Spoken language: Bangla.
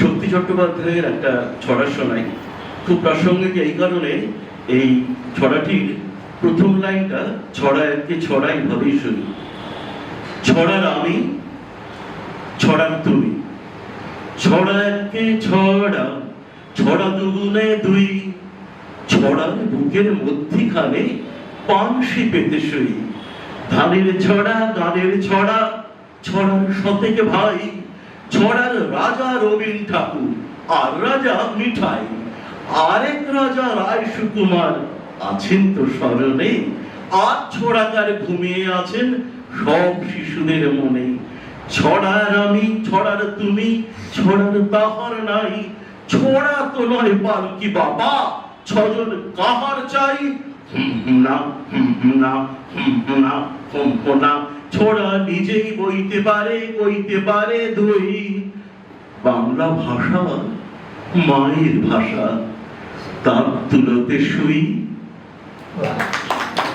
শক্তি চট্টোপাধ্যায়ের একটা ছড়া শোনাই। খুব প্রাসঙ্গিক এই কারণে এই ছড়াটির প্রথম লাইনটা ছড়া, একে ছড়া এইভাবেই শুনি। ছড়ার আমি, ছড়ার তুমি। ছড়া একে ছড়া ছড়া দুগুণে দুই। ছড়ার বুকের মধ্যিখানে পাংশি পেতে সই। ধানের ছড়া, গানের ছড়া, ছড়ার সতেকে ভাই। ছড়ার রাজা রবীন ঠাকুর, আর রাজা মিঠাই। আরেক রাজা রায় সুকুমার আছেন তো স্মরণে, আর ছড়াকার ঘুমিয়ে আছেন সব শিশুদের মনে। ছড়ার আমি, ছড়ার তুমি, ছড়ার তাহার নাই। ছড়া তো নয় পালকি বাবা, ছজন কাহার চাই নিজেই বইতে পারে বইতে পারে দুই বাংলা ভাষা মায়ের ভাষা তার তুলতে শুই।